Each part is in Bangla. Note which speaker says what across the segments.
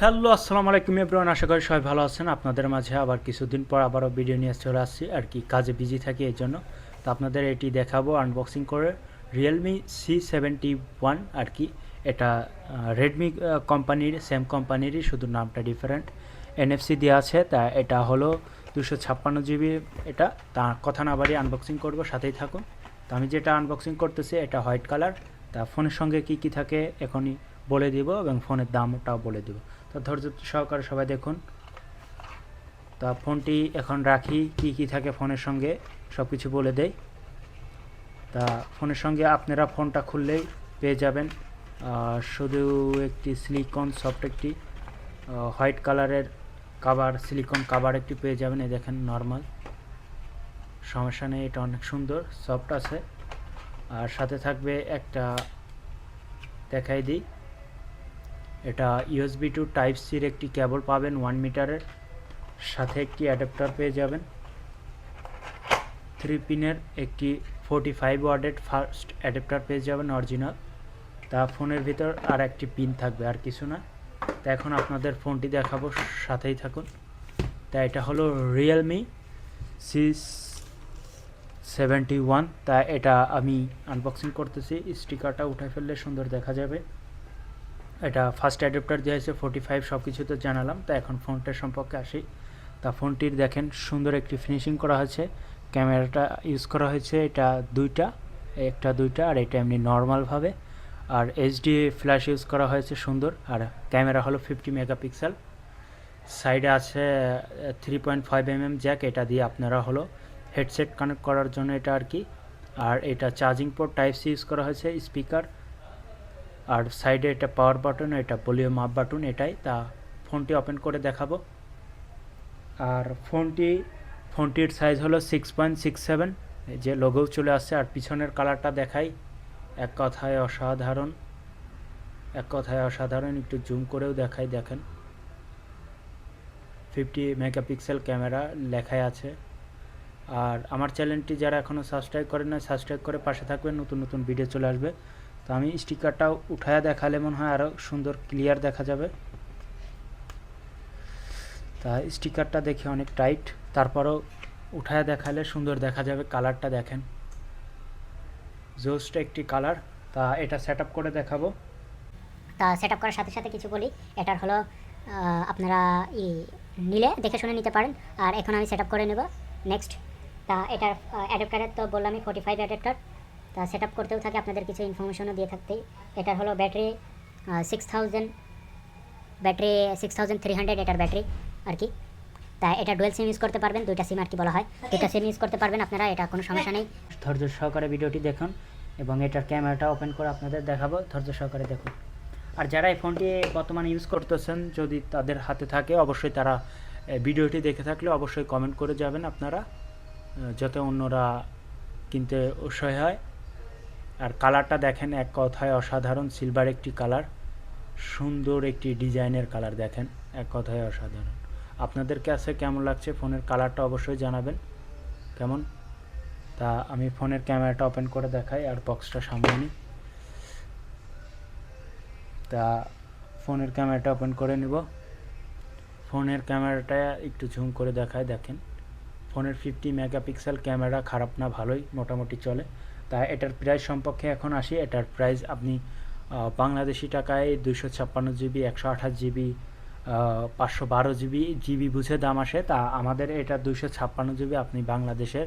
Speaker 1: হ্যালো, আসসালামু আলাইকুম এভরিওয়ান, আশা করি সবাই ভালো আছেন। আপনাদের মাঝে আবার কিছুদিন পর আবারও ভিডিও নিয়ে চলে আসছি আর কি, কাজে বিজি থাকি এই জন্য। তো আপনাদের এটি দেখাবো আনবক্সিং করে রিয়েলমি সি সেভেন্টি ওয়ান আর কি। এটা রেডমি কোম্পানির সেম কোম্পানিরই শুধু নামটা ডিফারেন্ট এনএফসি দেওয়া আছে, তা এটা হলো দুশো ছাপ্পান্ন জিবি এটা তা কথা না বাড়িয়ে আনবক্সিং করব, সাথেই থাকুন। তো আমি যেটা আনবক্সিং করতেছি, এটা হোয়াইট কালার। তা ফোনের সঙ্গে কি কি থাকে এখনই বলে দিব এবং ফোনের দামটাও বলে দিব। তো ধৈর্য সহকারে সবাই দেখুন। তা ফোনটি এখন রাখি, কি কি থাকে ফোনের সঙ্গে সব কিছু বলে দেই। তা ফোনের সঙ্গে আপনারা ফোনটা খুললেই পেয়ে যাবেন। শুধু একটি সিলিকন সফট একটি হোয়াইট কালারের কাভার সিলিকন কাভার একটি পেয়ে যাবেন। এই দেখেন নর্মাল সমস্যা নেই, এটা অনেক সুন্দর সফট আছে। আর সাথে থাকবে একটা দেখাই দিই। এটা ইউএসবি টু টাইপ সির একটি কেবল পাবেন ওয়ান মিটারের সাথে একটি অ্যাডাপ্টার পেয়ে যাবেন। থ্রি পিনের একটি forty five watted fast adapter পেয়ে যাবেন অরিজিনাল তা ফোনের ভিতর আর একটি পিন থাকবে, আর কিছু না। তা এখন আপনাদের ফোনটি দেখাবো, সাথেই থাকুন। তা এটা হলো রিয়েলমি সিক্স সেভেন্টি ওয়ান তা এটা আমি আনবক্সিং করতেছি, স্টিকারটা উঠে ফেললে সুন্দর দেখা যাবে। এটা ফার্স্ট অ্যাডাপ্টার দেওয়া হয়েছে ফোর্টি ফাইভ সব কিছু তো জানালাম। তা এখন ফোনটার সম্পর্কে আসি। তা ফোনটির দেখেন, সুন্দর একটি ফিনিশিং করা হয়েছে। ক্যামেরাটা ইউজ করা হয়েছে এটা দুইটা, একটা দুইটা, আর এটা এমনি নর্মালভাবে আর এইচডি ফ্ল্যাশ ইউজ করা হয়েছে সুন্দর। আর ক্যামেরা হলো ফিফটি মেগাপিক্সেল সাইডে আছে three point five M M jack এটা দিয়ে আপনারা হলো হেডসেট কানেক্ট করার জন্য এটা আর কি। আর এটা charging port type C use করা হয়েছে স্পিকার আর সাইডে এটা পাওয়ার বাটন এটা ভলিউম আপ বাটন এটাই। তা ফোনটি ওপেন করে দেখাবো। আর ফোনটি, ফোনটির সাইজ হলো সিক্স পয়েন্ট সিক্স সেভেন যে লোগো চলে আসছে, আর পিছনের কালারটা দেখাই। এক কথায় অসাধারণ। এক কথায় অসাধারণ, একটু জুম করেও দেখাই, দেখেন। ফিফটি মেগাপিক্সেল ক্যামেরা লেখাই আছে। আর আমার চ্যানেলটি যারা এখনও সাবস্ক্রাইব করেন না সাবস্ক্রাইব করে পাশে থাকবেন। নতুন নতুন ভিডিও চলে আসবে। তো আমি স্টিকারটাও উঠায়া দেখালে মনে হয় আরও সুন্দর ক্লিয়ার দেখা যাবে। তা স্টিকারটা দেখে অনেক টাইট তারপরও উঠায়া দেখালে সুন্দর দেখা যাবে কালারটা দেখেন। জোস্ট একটি কালার তা এটা সেট করে দেখাবো।
Speaker 2: তা সেট করার সাথে সাথে কিছু বলি, এটার হলো আপনারা ই নিলে, দেখে শুনে নিতে পারেন, আর এখন আমি সেট করে নেব নেক্সট তা এটার অ্যাডাপ্টারের তো বললামই ফোর্টি ফাইভ অ্যাডাপ্টার তা সেট আপ করতেও থাকে আপনাদের কিছু ইনফরমেশনও দিয়ে থাকতেই। এটার হলো battery six thousand battery six thousand three hundred এটার ব্যাটারি আর কি। তা এটা ডুয়েল সিম ইউজ করতে পারবেন দুইটা সিম আর কি বলা হয়। দুইটা সিম ইউজ করতে পারবেন আপনারা এটা কোনো সমস্যা নেই।
Speaker 1: ধৈর্য সহকারে ভিডিওটি দেখুন এবং এটার ক্যামেরাটা ওপেন করে আপনাদের দেখাবো ধৈর্য সহকারে দেখুন। আর যারা এই ফোনটি বর্তমানে ইউজ করতেছেন যদি তাদের হাতে থাকে অবশ্যই তারা ভিডিওটি দেখে থাকলে অবশ্যই কমেন্ট করে যাবেন আপনারা যাতে অন্যরা কিনতে উৎসাহী হয়। আর কালারটা দেখেন এক কথায় অসাধারণ সিলভার একটি কালার, সুন্দর একটি ডিজাইনের কালার দেখেন, এক কথায় অসাধারণ। আপনাদের কাছে কেমন লাগছে ফোনের কালারটা অবশ্যই জানাবেন, কেমন? তা আমি ফোনের ক্যামেরাটা ওপেন করে দেখাই আর বক্সটা সামনে নিই। তা ফোনের ক্যামেরাটা ওপেন করে নিব। ফোনের ক্যামেরাটা একটু ঝুম করে দেখায় দেখেন। ফোনের ফিফটি মেগাপিক্সেল ক্যামেরা খারাপ না, ভালোই, মোটামুটি চলে। তা এটার প্রাইস সম্পর্কে এখন আসি। এটার প্রাইস আপনি বাংলাদেশি টাকায় দুশো ছাপ্পান্ন জিবি একশো আঠাশ জিবি পাঁচশো বারো জিবি জিবি বুঝে দাম আসে। তা আমাদের এটা দুশো ছাপ্পান্ন জিবি আপনি বাংলাদেশের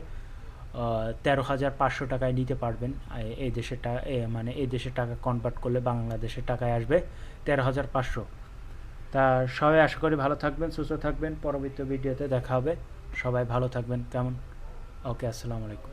Speaker 1: তেরো হাজার পাঁচশো টাকায় নিতে পারবেন। এই দেশের টাকা মানে এই দেশের টাকা কনভার্ট করলে বাংলাদেশের টাকায় আসবে তেরো হাজার পাঁচশো। তা সবাই আশা করি ভালো থাকবেন, সুস্থ থাকবেন। পরবর্তী ভিডিওতে দেখা হবে। সবাই ভালো থাকবেন। কেমন? ওকে আসসালামু আলাইকুম।